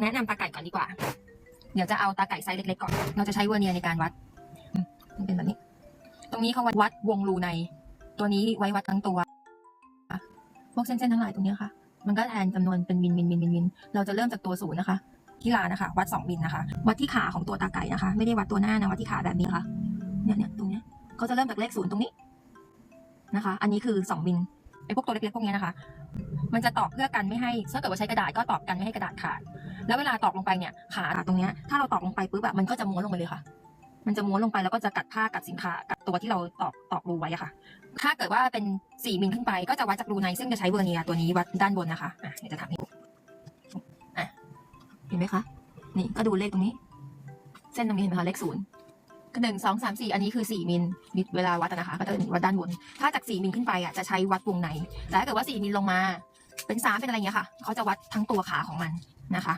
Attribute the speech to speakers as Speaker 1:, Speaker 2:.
Speaker 1: แนะนำตาไก่ก่อนดีกว่า เดี๋ยวจะเอาตาไก่ไซส์เล็กๆก่อน เราจะใช้เวอร์เนียในการวัดมันเป็นแบบนี้ ตรงนี้เขาวัดวัดวงรูใน ตัวนี้ไว้วัดทั้งตัว พวกเส้นๆทั้งหลายตรงนี้ค่ะ มันก็แทนจำนวนเป็นมิลมิลมิลมิลมิลเราจะเริ่มจากตัวศูนย์นะคะ ที่ลานะคะ วัดสองมิลนะคะ วัดที่ขาของตัวตาไก่นะคะ ไม่ได้วัดตัวหน้านะวัดที่ขาแบบนี้ค่ะ เนี่ยเนี่ยตรงเนี้ยเขาจะเริ่มจากเลขศูนย์ตรงนี้นะคะ อันนี้คือสองมิลไอ้พวกตัวเล็กๆพวกเนี้ยนะคะ มันจะตอกเพื่อกันไม่ให้ถ้าเกิดว่าใช้กระดาษก็ตอกกันไม่ให้กระดาษขาด แล้วเวลาตอกลงไปเนี่ยขาตรงเนี้ยถ้าเราตอกลงไปปุ๊บแบบมันก็จะม้วนลงไปเลยค่ะ มันจะม้วนลงไปแล้วก็จะกัดผ้ากัดสินค้ากัดตัวที่เราตอกตอกรูไว้อะค่ะ ถ้าเกิดว่าเป็นสี่มิลขึ้นไปก็จะวัดจากรูในซึ่งจะใช้เวอร์เนียร์ตัวนี้วัดด้านบนนะคะอะเดี๋ยวจะทำให้ดูอะเห็นไหมคะนี่ก็ดูเลขตรงนี้ เส้นตรงนี้เห็นไหมคะเลขศูนย์ก็หนึ่งสองสามสี่อันนี้คือสี่มิลมิลเวลาวัดนะคะ ก็จะวัดด้านบน ถ้าจากสี่มิลขึ้นไปอะจะใช้วัดวงในแต่ถ้าเกิดว่าสี่มิลลงมา เป็นสามเป็นอะไรเงี้ยค่ะ เขาจะวัดทั้งตัวขาของมันนะคะ